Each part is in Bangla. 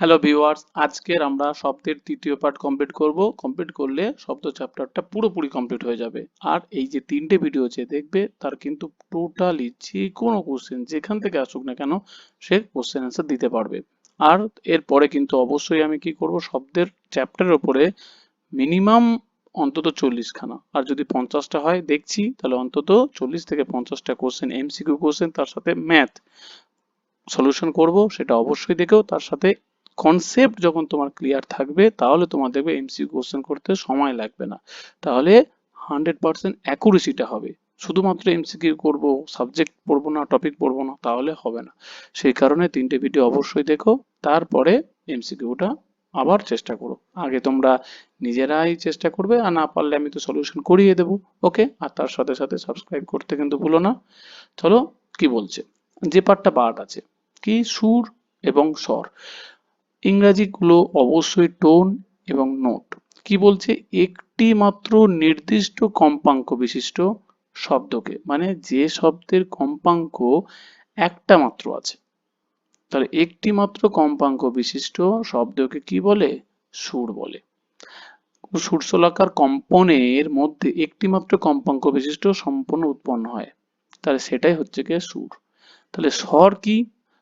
হ্যালো ভিউয়ার্স আজকের আমরা শব্দের তৃতীয় পার্ট কমপ্লিট করব। কমপ্লিট করলে শব্দ চ্যাপ্টারটা পুরোপুরি কমপ্লিট হয়ে যাবে। আর এই যে তিনটে ভিডিও আছে দেখবে, তার কিন্তু টোটালি যে কোনো কোশ্চেন যেখান থেকে আসুক না কেন, সে কোশ্চেন অ্যান্সার দিতে পারবে। আর এরপরে কিন্তু অবশ্যই আমি কি করব শব্দের চ্যাপ্টারের ওপরে মিনিমাম অন্তত চল্লিশ খানা আর যদি পঞ্চাশটা হয়, দেখছি, তাহলে অন্তত চল্লিশ থেকে পঞ্চাশটা কোশ্চেন এমসিকিউ কোশ্চেন তার সাথে ম্যাথ সলিউশন করব। সেটা অবশ্যই দেখেও তার সাথে কনসেপ্ট যখন তোমার ক্লিয়ার থাকবে, তাহলে তোমার দেখবে এমসিকিউ কোশ্চেন করতে সময় লাগবে না। তাহলে হান্ড্রেড পার্সেন্ট অ্যাকুরেসিটা হবে। শুধুমাত্র এমসিকিউ করব সাবজেক্ট পড়ব না টপিক পড়ব না, তাহলে হবে না। সেই কারণে তিনটে ভিডিও অবশ্যই দেখো, তারপরে এমসিকিউটা আবার চেষ্টা করো। আগে তোমরা নিজেরাই চেষ্টা করবে, আর না পারলে আমি তো সলিউশন করিয়ে দেবো। ওকে আর তার সাথে সাথে সাবস্ক্রাইব করতে কিন্তু ভুলো না। চলো, কি বলছে? যে পার্টটা পার্ট আছে, কি সুর এবং স্বর? ইংরাজিগুলো অবশ্যই টোন এবং নোট কি বলছে? একটি মাত্র নির্দিষ্ট কম্পাঙ্ক বিশিষ্ট শব্দকে মানে যে শব্দের কম্পাঙ্ক একটা মাত্র আছে। তাহলে একটি মাত্র কম্পাঙ্ক বিশিষ্ট শব্দকে কি বলে? সুর বলে। সুরসলাকার কম্পনের মধ্যে একটি মাত্র কম্পাঙ্ক বিশিষ্ট সম্পূর্ণ উৎপন্ন হয়। তাহলে সেটাই হচ্ছে কি সুর। তাহলে স্বর কি?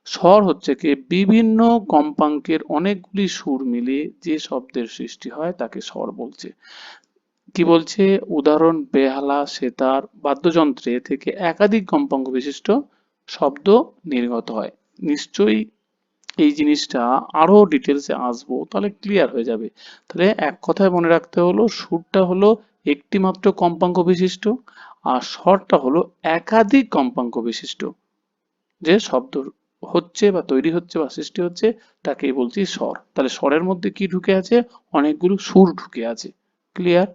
স্বর হচ্ছে কি, বিভিন্ন কম্পাঙ্কের অনেকগুলি সুর মিলিয়ে যে শব্দের সৃষ্টি হয় তাকে স্বর বলছে। কি বলছে? উদাহরণ, বেহালা, সেতার, বাদ্যযন্ত্রে থেকে একাধিক কম্পাঙ্ক বিশিষ্ট শব্দ নির্গত হয়। নিশ্চয়ই এই জিনিসটা আরও ডিটেলসে আসব, তাহলে ক্লিয়ার হয়ে যাবে। তাহলে এক কথায় মনে রাখতে হলো, সুরটা হলো একটি মাত্র কম্পাঙ্ক বিশিষ্ট আর স্বরটা হলো একাধিক কম্পাঙ্ক বিশিষ্ট যে শব্দ হচ্ছে বা তৈরি হচ্ছে বা সৃষ্টি হচ্ছে, তাকেই বলছি স্বর। তাহলে স্বরের মধ্যে কি ঢুকে আছে? অনেকগুলো সুর ঢুকে আছে। ক্লিয়ার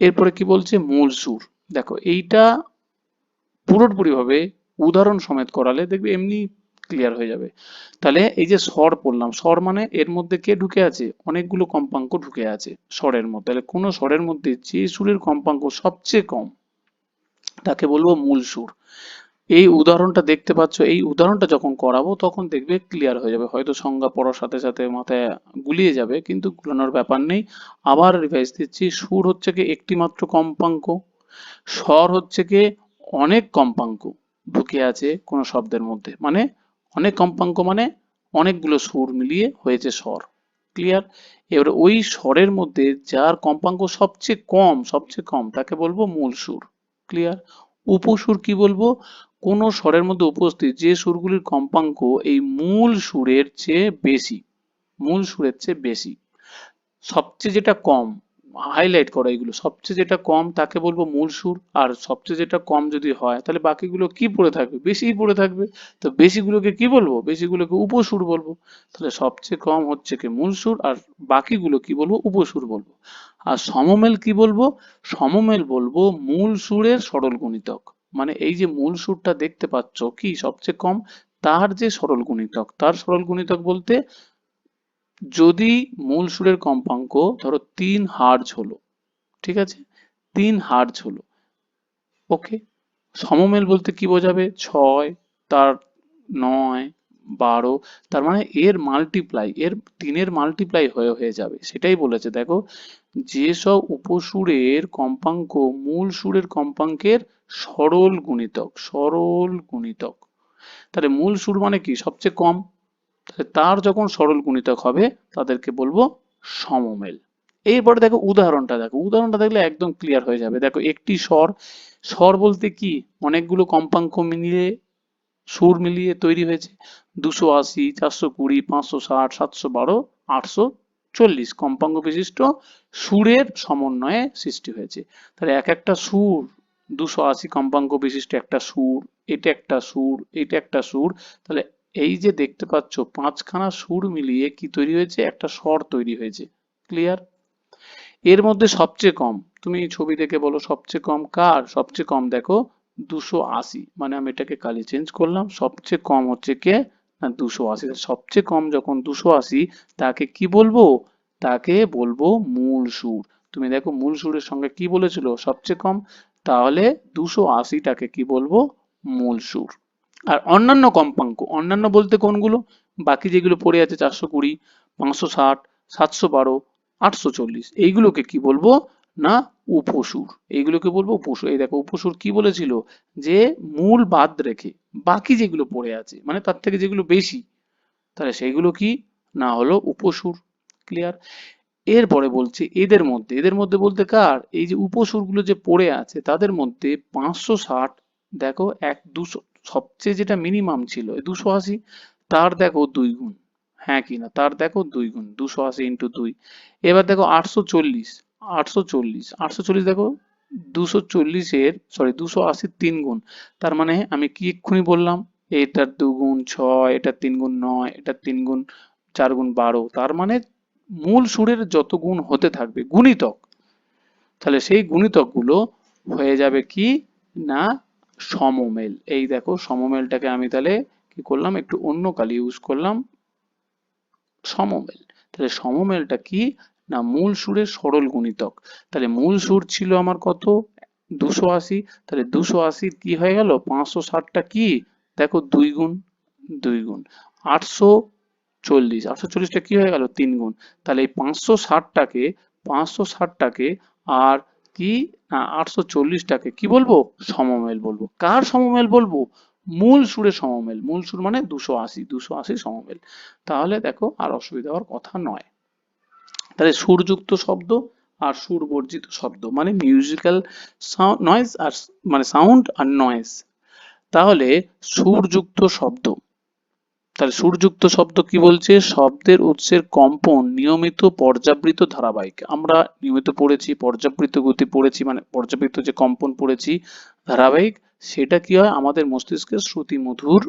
এরপরে কি বলছে? মূল সুর। দেখো, এইটা পুরোপুরি ভাবে উদাহরণ সমেত করালে দেখবে এমনি ক্লিয়ার হয়ে যাবে। তাহলে এই যে স্বর পড়লাম স্বর মানে এর মধ্যে কে ঢুকে আছে? অনেকগুলো কম্পাঙ্ক ঢুকে আছে স্বরের মধ্যে। তাহলে কোনো স্বরের মধ্যে যে সুরের কম্পাঙ্ক সবচেয়ে কম, তাকে বলব মূল সুর। এই উদাহরণটা দেখতে পাচ্ছ, এই উদাহরণটা যখন করাবো তখন দেখবে ক্লিয়ার হয়ে যাবে। হয়তো সংজ্ঞা পড়ার সাথে সাথে মাথায় গুলিয়ে যাবে, কিন্তু গুলানোর ব্যাপার নেই। আবার রিভাইজ দিচ্ছি, সুর হচ্ছে কি একটি মাত্র কম্পাঙ্ক, স্বর হচ্ছে কি অনেক কম্পাঙ্ক ঢুকে আছে কোনো শব্দের মধ্যে। মানে অনেক কম্পাঙ্ক মানে অনেকগুলো সুর মিলিয়ে হয়েছে স্বর। ক্লিয়ার এবারে ওই স্বরের মধ্যে যার কম্পাঙ্ক সবচেয়ে কম সবচেয়ে কম, তাকে বলব মূল সুর। ক্লিয়ার উপসুর কি বলব? কোন স্বরের মধ্যে উপস্থিত যে সুরগুলির কম্পাঙ্ক এই মূল সুরের চেয়ে বেশি, মূল সুরের চেয়ে বেশি। সবচেয়ে যেটা কম হাইলাইট করা এগুলো, সবচেয়ে যেটা কম তাকে বলব মূল সুর, আর সবচেয়ে যেটা কম যদি হয়, তাহলে বাকিগুলো কি পড়ে থাকবে? বেশিই পড়ে থাকবে। তো বেশিগুলোকে কি বলব? বেশিগুলোকে উপসুর বলব। তাহলে সবচেয়ে কম হচ্ছে কি মূল সুর, আর বাকিগুলো কি বলব? উপসুর বলব। আর সমমেল কি বলব? সমমেল বলব মূল সুরের সরল গুণিতক। মানে এই যে মূল সুরটা দেখতে পাচ্ছ কি সবচেয়ে কম, তার যে সরল গুণিতক, তার সরল গুণিতক বলতে যদি মূল সুরের কম্পাঙ্ক ধরো তিন হার্জ হলো, ঠিক আছে? তিন হার্জ হলো, ওকে? সমমেল বলতে কি বোঝাবে? ছয়, তার নয়, বারো, তার মানে এর মাল্টিপ্লাই এর তিনের মাল্টিপ্লাই হয়ে হয়ে যাবে, সেটাই বলেছে। দেখো, যেসব উপসুরের কম্পাঙ্ক মূল সুরের কম্পাঙ্কের সরল গুণিতক সরল গুণিতক। তাহলে মূল সুর মানে কি? সবচেয়ে কম। তার যখন সরল গুণিতক হবে, তাদেরকে বলব সমমেল। এরপরে দেখো উদাহরণটা দেখো। উদাহরণটা দেখলে একদম ক্লিয়ার হয়ে যাবে। দেখো একটি স্বর স্বর বলতে কি? অনেকগুলো কম্পাঙ্ক মিলিয়ে, সুর মিলিয়ে তৈরি হয়েছে। দুশো আশি, চারশো কুড়ি, পাঁচশো ষাট, সাতশো বারো, আটশো চল্লিশ কম্পাঙ্ক বিশিষ্ট সুরের সমন্বয়ে সৃষ্টি হয়েছে। তাহলে এক একটা সুর দুশো আশি কম্পাঙ্ক বিশিষ্ট একটা সুর, এটা একটা সুর, এটা একটা সুর। তাহলে এই যে দেখতে পাচ্ছ, পাঁচখানা সুর মিলিয়ে কি তৈরি হয়েছে? একটা স্বর তৈরি হয়েছে। ক্লিয়ার এর মধ্যে সবচেয়ে কম, তুমি ছবি দেখে বলো সবচেয়ে কম কার? সবচেয়ে কম দেখো দুশো আশি মানে আমি এটাকে কালি চেঞ্জ করলাম। সবচেয়ে কম হচ্ছে কে? না, দুশো আশি। সবচেয়ে কম যখন দুশো আশি, তাকে কি বলব? তাকে বলব মূল সুর। তুমি দেখো মূল সুরের সঙ্গে কি বলেছিল? সবচেয়ে কম তাহলে দুশো আশিটাকে কি বলব? মূল সুর। আর অন্যান্য কম্পাঙ্ক, অন্যান্য বলতে কোনগুলো? বাকি যেগুলো পড়ে আছে চারশো কুড়ি, পাঁচশো ষাট, সাতশো বারো, আটশো চল্লিশ। এইগুলোকে কি বলব? না, উপসুর। এইগুলোকে বলব উপসুর। এই দেখো, উপসুর কি বলেছিল? যে মূল বাদ রেখে বাকি যেগুলো পড়ে আছে মানে তার থেকে যেগুলো বেশি, তাহলে সেইগুলো কি? না হলো উপসুর। ক্লিয়ার এরপরে বলছে, এদের মধ্যে এদের মধ্যে বলতে কার? এই যে উপসুরগুলো যে পড়ে আছে, তাদের মধ্যে পাঁচশো ষাট, দেখো, এক দুশো, সবচেয়ে যেটা মিনিমাম ছিল দুশো আশি, তার দেখো দুই গুণ। হ্যাঁ কি না? তার দেখো দুই গুণ, দুশো আশি ইন্টু দুই। এবার দেখো আটশো চল্লিশ আটশো চল্লিশ আটশো চল্লিশ দেখো, দুশো চল্লিশের সরি দুশো আশির তিন গুণ। তার মানে আমি কি এক্ষুনি বললাম? এটার দুগুণ ছয়, এটার তিন গুণ নয়, এটার তিন গুণ চার গুণ বারো। তার মানে মূল সুরের যত গুণ হতে থাকবে, গুণিতক, তাহলে সেই গুণিতকগুলো হয়ে যাবে কি? না, সমমেল। এই দেখো, সমমেলটাকে আমি তাহলে কি করলাম? একটু অন্য কালি ইউজ করলাম, সমমেল। তাহলে সমমেলটা কি? না, মূল সুরের সরল গুণিতক। তাহলে মূল সুর ছিল আমার কত? দুশো আশি। তাহলে দুশো আশির কি হয়ে গেল? পাঁচশো ষাটটা কি? দেখো, দুই গুণ দুই গুণ। আটশো চল্লিশ। আটশো চল্লিশটা কি হয়ে গেল? তিন গুণ। তাহলে এই পাঁচশো ষাটটাকে পাঁচশো ষাটটাকে আর কি? না, আটশো চল্লিশটাকে কি বলব? সমমেল বলব। কার সমমেল বলব? মূল সুরে সমমেল। মূল সুর মানে দুশো আশি দুশো আশি সমমেল। তাহলে দেখো, আর অসুবিধা হওয়ার কথা নয়। তাহলে সুরযুক্ত শব্দ আর সুর বর্জিত শব্দ মানে মিউজিক্যাল নয়েজ আর মানে সাউন্ড আর নয়েজ তাহলে সুরযুক্ত শব্দ। তাহলে সুরযুক্ত শব্দ কি বলছে? শব্দের উৎসের কম্পন নিয়মিত পর্যাবৃত ধারাবাহিক। আমরা নিয়মিত পড়েছি, পর্যাবৃত গতি পড়েছি মানে পর্যাবৃত যে কম্পন পড়েছি ধারাবাহিক, সেটা কি হয়? আমাদের মস্তিষ্কে শ্রুতি মধুর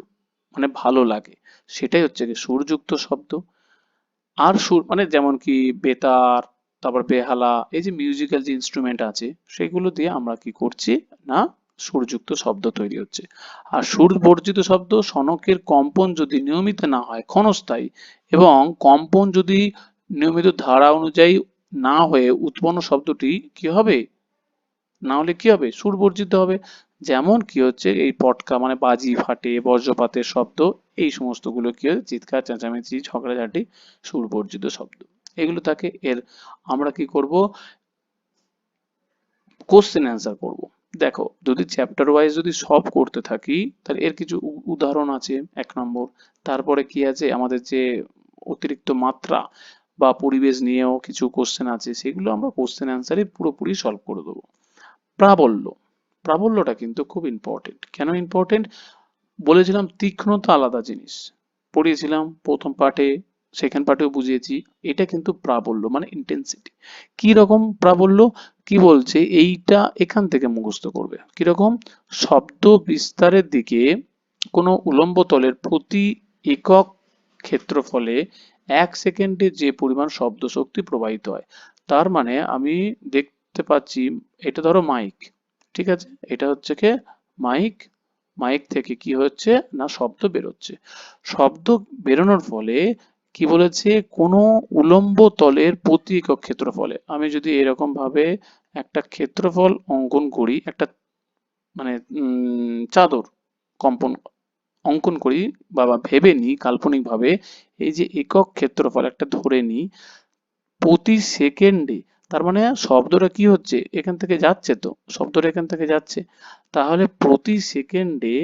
মানে ভালো লাগে। সেটাই হচ্ছে কি সুরযুক্ত শব্দ। আর সুর মানে যেমন কি বেতার, তারপর বেহালা, এই যে মিউজিক্যাল যে ইনস্ট্রুমেন্ট আছে, সেগুলো দিয়ে আমরা কি করছি না সুরযুক্ত শব্দ তৈরি হচ্ছে। আর সুর বর্জিত শব্দ সনকের কম্পন যদি নিয়মিত না হয়, ক্ষণস্থায়ী, এবং কম্পন যদি নিয়মিত ধারা অনুযায়ী না হয়ে উৎপন্ন শব্দটি কি হবে? না হলে কি হবে? সুর বর্জিত হবে। যেমন কি হচ্ছে, এই পটকা মানে বাজি, ফাটে, বজ্রপাতের শব্দ, এই সমস্তগুলো কি হয় চিৎকার, চেঁচামেচি, ঝগড়াঝাটি সুর বর্জিত শব্দ। এগুলো থাকে। এর আমরা কি করব? কোশ্চেন অ্যান্সার করব। দেখো, যদি চ্যাপ্টার ওয়াইজ যদি সব করতে থাকি, তাহলে এর কিছু উদাহরণ আছে এক নম্বর। তারপরে কি আছে? আমাদের যে অতিরিক্ত মাত্রা বা পরিবেশ নিয়েও কিছু কোশ্চেন আছে, সেগুলো আমরা কোশ্চেন অ্যান্সারে পুরোপুরি সলভ করে দেবো। প্রাবল্য। প্রাবল্যটা কিন্তু খুব ইম্পর্টেন্ট কেন ইম্পর্টেন্ট বলেছিলাম তীক্ষ্ণতা আলাদা জিনিস। পড়িয়েছিলাম প্রথম পাঠে সেকেন্ড পার্টেও বুঝিয়েছি, এটা কিন্তু প্রাবল্য মানে ইন্টেন্সিটি কি রকম প্রাবল্য? কি বলছে? এইটা এখান থেকে মুখস্থ করবে। কীরকম শব্দ বিস্তারের দিকে কোনো উলম্ব তলের প্রতি একক ক্ষেত্রফলে এক সেকেন্ডে যে পরিমাণ শব্দ শক্তি প্রবাহিত হয়, তার মানে আমি দেখতে পাচ্ছি, এটা ধরো মাইক ঠিক আছে? এটা হচ্ছে কি? মাইক মাইক থেকে কি হচ্ছে না শব্দ বেরোচ্ছে? শব্দ বেরোনোর ফলে কি বলেছে? কোনো উলম্ব তলের প্রতি একক ক্ষেত্রফলে। আমি যদি এরকম ভাবে একটা ক্ষেত্রফল অঙ্কন করি, একটা মানে চাদর কম্পন, অঙ্কন করি বা ভেবে নিই কাল্পনিকভাবে, এই যে একক ক্ষেত্রফল একটা ধরে নিই, প্রতি সেকেন্ডে, তার মানে শব্দটা কি হচ্ছে? এখান থেকে যাচ্ছে তো, শব্দটা এখান থেকে যাচ্ছে। তাহলে প্রতি সেকেন্ডে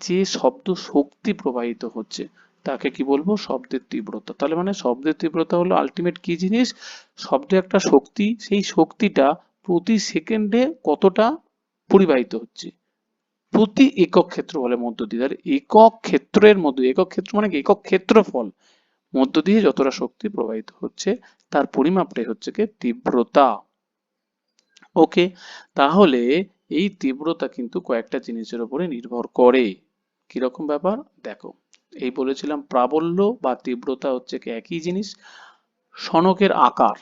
যে শব্দ শক্তি প্রবাহিত হচ্ছে তাকে কি বলব? শব্দের তীব্রতা। তাহলে মানে শব্দের তীব্রতা হলো আলটিমেট কি জিনিস? শব্দ একটা শক্তি, সেই শক্তিটা প্রতি সেকেন্ডে কতটা পরিবাহিত হচ্ছে? প্রতি একক ক্ষেত্র বলে মধ্য দিয়ে। তাহলে একক ক্ষেত্রের মধ্যে একক ক্ষেত্র মানে একক ক্ষেত্রফল মধ্য দিয়ে যতটা শক্তি প্রবাহিত হচ্ছে, তার পরিমাপটাই হচ্ছে কি? তীব্রতা। ওকে তাহলে এই তীব্রতা কিন্তু কয়েকটা জিনিসের উপরে নির্ভর করে। কীরকম ব্যাপার? দেখো। এই বলেছিলাম, প্রাবল্য বা তীব্রতা হচ্ছে কি একই জিনিস? সনকের আকার।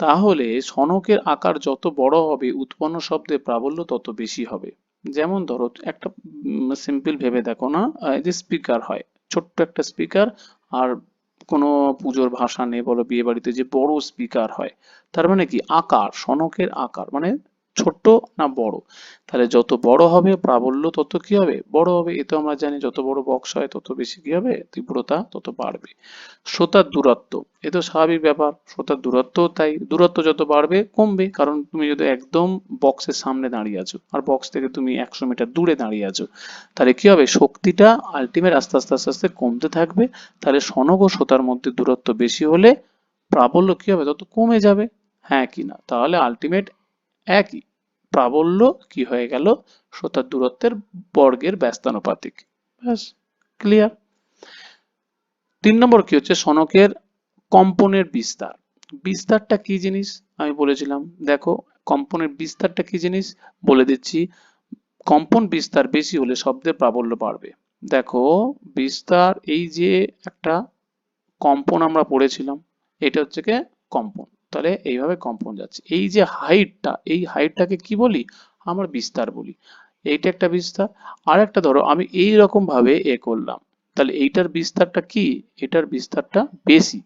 তাহলে সনকের আকার যত বড় হবে, উৎপন্ন শব্দে প্রাবল্য তত বেশি হবে। যেমন ধরো, একটা সিম্পল ভেবে দেখো না যে স্পিকার হয়, ছোট্ট একটা স্পিকার আর কোনো পুজোর ভাষা নেই বলো বিয়ে বাড়িতে যে বড় স্পিকার হয়, তার মানে কি? আকার, সনকের আকার মানে ছোট না বড়? তাহলে যত বড় হবে প্রাবল্য, তত কি হবে? বড় হবে, এ তো আমরা জানি যত বড় বক্স হয়, তত বেশি কি হবে? তীব্রতা তত বাড়বে। শ্রোতার দূরত্ব, এ তো স্বাভাবিক ব্যাপার, শ্রোতার দূরত্ব তাই। দূরত্ব যত বাড়বে, কমবে, কারণ তুমি যদি একদম বক্সের সামনে দাঁড়িয়ে আছো, আর বক্স থেকে তুমি একশো মিটার দূরে দাঁড়িয়ে আছো, তাহলে কি হবে? শক্তিটা আলটিমেট আস্তে আস্তে আস্তে আস্তে কমতে থাকবে। তাহলে সনগ ও শ্রোতার মধ্যে দূরত্ব বেশি হলে প্রাবল্য কি হবে? তত কমে যাবে। হ্যাঁ কি না? তাহলে আলটিমেট একই প্রাবল্য কি হয়ে গেল? শ্রোতার দূরত্বের বর্গের ব্যস্তানুপাতিক। ব্যাস ক্লিয়ার তিন নম্বর কি হচ্ছে? সনকের কম্পনের বিস্তার। বিস্তারটা কি জিনিস? আমি বলেছিলাম। দেখো, কম্পনের বিস্তারটা কি জিনিস? বলে দিচ্ছি, কম্পন বিস্তার বেশি হলে শব্দের প্রাবল্য বাড়বে। দেখো, বিস্তার এই যে একটা কম্পন আমরা পড়েছিলাম, এটা হচ্ছে কি? কম্পন। তাহলে এইভাবে কম্পন যাচ্ছে। এই যে হাইটটা এই হাইটটাকে কি বলি? আমরা বিস্তার বলি। এইটা একটা বিস্তার। আর একটা ধরো, আমি এই রকম ভাবে এ করলাম। তাহলে এইটার বিস্তারটা কি? এটার বিস্তারটা বেশি।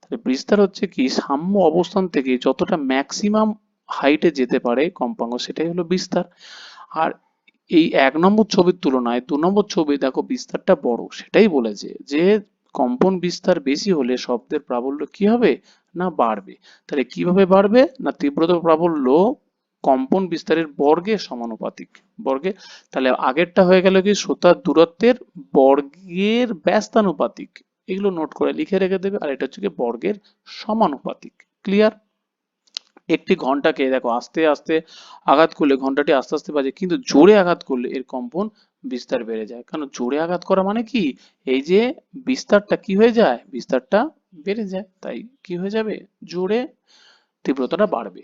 তাহলে বিস্তার হচ্ছে কি? সাম্য অবস্থান থেকে যতটা ম্যাক্সিমাম হাইটে যেতে পারে কম্পাঙ্ক, সেটাই হলো বিস্তার। আর এই এক নম্বর ছবির তুলনায় দু নম্বর ছবি দেখো, বিস্তারটা বড়। সেটাই বলেছে যে কম্পন বিস্তার বেশি হলে শব্দের প্রাবল্য কি হবে? না, বাড়বে। তাহলে কীভাবে বাড়বে? না তীব্রতা প্রাবল্য কম্পন বিস্তারের বর্গের সমানুপাতিক। বর্গে? তাহলে আগেরটা হয়ে গেল কি? শ্রোতার দূরত্বের বর্গের ব্যস্তানুপাতিক। এগুলো নোট করে লিখে রেখে দেবে। আর এটা হচ্ছে বর্গের সমানুপাতিক। ক্লিয়ার একটি ঘন্টাকে দেখো আস্তে আস্তে আঘাত করলে, ঘন্টাটি আস্তে আস্তে বাজে, কিন্তু জোরে আঘাত করলে এর কম্পন বিস্তার বেড়ে যায়। কারণ জোরে আঘাত করা মানে কি? এই যে বিস্তারটা কি হয়ে যায়? বিস্তারটা বেড়ে যায়। তাই কি হয়ে যাবে? জোরে তীব্রতাটা বাড়বে।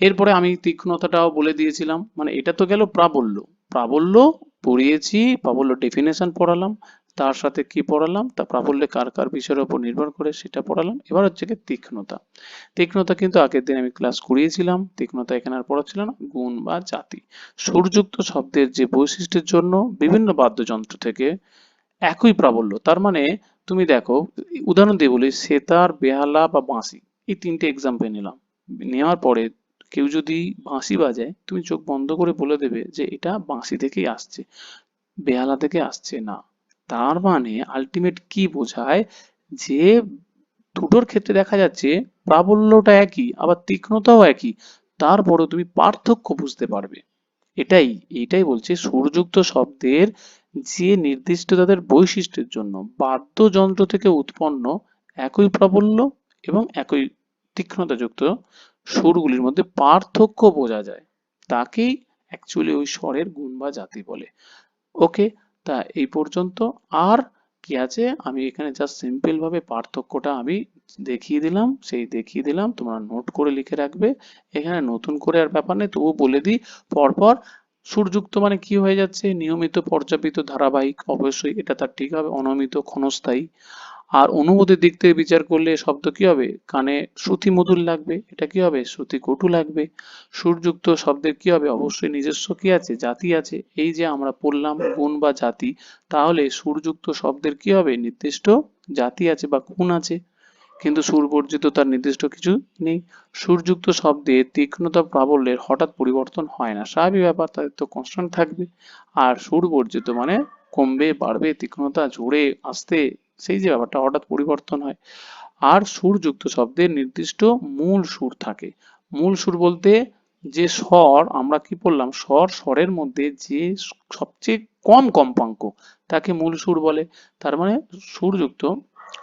এরপরে আমি তীক্ষ্ণতাটাও বলে দিয়েছিলাম। মানে এটা তো গেল প্রাবল্য। প্রাবল্য পড়িয়েছি, প্রাবল্য ডেফিনেশন পড়ালাম। তার সাথে কি পড়ালাম? তা প্রাবল্যে কার কার বিষয়ের উপর নির্ভর করে সেটা পড়ালাম। এবার হচ্ছে কি তীক্ষ্ণতা। তীক্ষ্ণতা কিন্তু আগের দিন আমি ক্লাস করিয়েছিলাম। তীক্ষ্ণতা এখানে আর পড়াচ্ছিল না। গুণ বা জাতি। সুরযুক্ত শব্দের যে বৈশিষ্ট্যের জন্য বিভিন্ন বাদ্যযন্ত্র থেকে একই প্রাবল্য। তার মানে তুমি দেখো, উদাহরণ দিয়ে বলি, সেতার, বেহালা বা বাঁশি। এই তিনটে এক্সাম্পল নিলাম। নেওয়ার পরে কেউ যদি বাঁশি বাজায়, তুমি চোখ বন্ধ করে বলে দেবে যে এটা বাঁশি থেকেই আসছে। বেহালা থেকে আসছে না। তার মানে আলটিমেট কি বোঝায়? যে দুটোর ক্ষেত্রে দেখা যাচ্ছে প্রাবল্যটা একই, আবার তীক্ষ্ণতাও একই, তারপরেও তুমি পার্থক্য বুঝতে পারবে। এটাই এটাই বলছে সুরযুক্ত শব্দের যে নির্দিষ্ট তাদের বৈশিষ্ট্যের জন্য। বাদ্যযন্ত্র থেকে উৎপন্ন একই প্রাবল্য এবং একই তীক্ষ্ণতাযুক্ত সুরগুলির মধ্যে পার্থক্য বোঝা যায়। তাকেই অ্যাকচুয়ালি ওই স্বরের গুণ বা জাতি বলে। ওকে তা এই পর্যন্ত। আর কি আছে? আমি এখানে জাস্ট সিম্পল ভাবে পার্থক্যটা আমি দেখিয়ে দিলাম, সেই দেখিয়ে দিলাম, তোমরা নোট করে লিখে রাখবে। এখানে নতুন করে আর ব্যাপার নেই তবু বলে দিই, পরপর সুরযুক্ত মানে কি হয়ে যাচ্ছে? নিয়মিত পর্যাপিত ধারাবাহিক, অবশ্যই এটা তার ঠিক হবে, অনিয়মিত ক্ষণস্থায়ী। আর অনুভূতির দিক থেকে বিচার করলে শব্দ কি হবে? কানে শ্রুতি মধুর লাগবে, এটা কি হবে? শ্রুতি কটু লাগবে। সুরযুক্ত শব্দের কি হবে? অবশ্যই নিজস্ব কি আছে? জাতি আছে। এই যে আমরা পড়লাম গুণ বা জাতি, তাহলে সুরযুক্ত শব্দের কি হবে? নির্দিষ্ট জাতি আছে বা গুণ আছে। কিন্তু সুর বর্জিত তার নির্দিষ্ট কিছু নেই। সুরযুক্ত শব্দে তীক্ষ্ণতা প্রাবল্যের হঠাৎ পরিবর্তন হয় না। স্বাভাবিক ব্যাপার, তাদের তো কনস্ট্যান্ট থাকবে। আর সুর বর্জিত মানে কমবে, বাড়বে, তীক্ষ্ণতা জোরে আসতে সেই যে ব্যাপারটা হঠাৎ পরিবর্তন হয়। আর সুরযুক্ত শব্দের নির্দিষ্ট মূল সুর থাকে। মূল সুর বলতে যে স্বর, আমরা কি বললাম? স্বর, স্বরের মধ্যে যে সবচেয়ে কম কম্পাঙ্ক, তাকে মূল সুর বলে। তার মানে সুরযুক্ত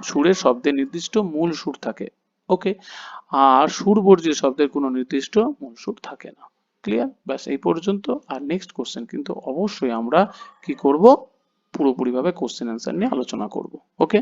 সুরের শব্দের নির্দিষ্ট মূল সুর থাকে। ওকে? আর সুর বর্জিত শব্দের কোনো নির্দিষ্ট মূল সুর থাকে না। ক্লিয়ার? ব্যাস, এই পর্যন্ত। আর নেক্সট কোশ্চেন, কিন্তু অবশ্যই আমরা কি করব? পুরোপুরিভাবে কোশ্চেন অ্যান্সার নিয়ে আলোচনা করব ওকে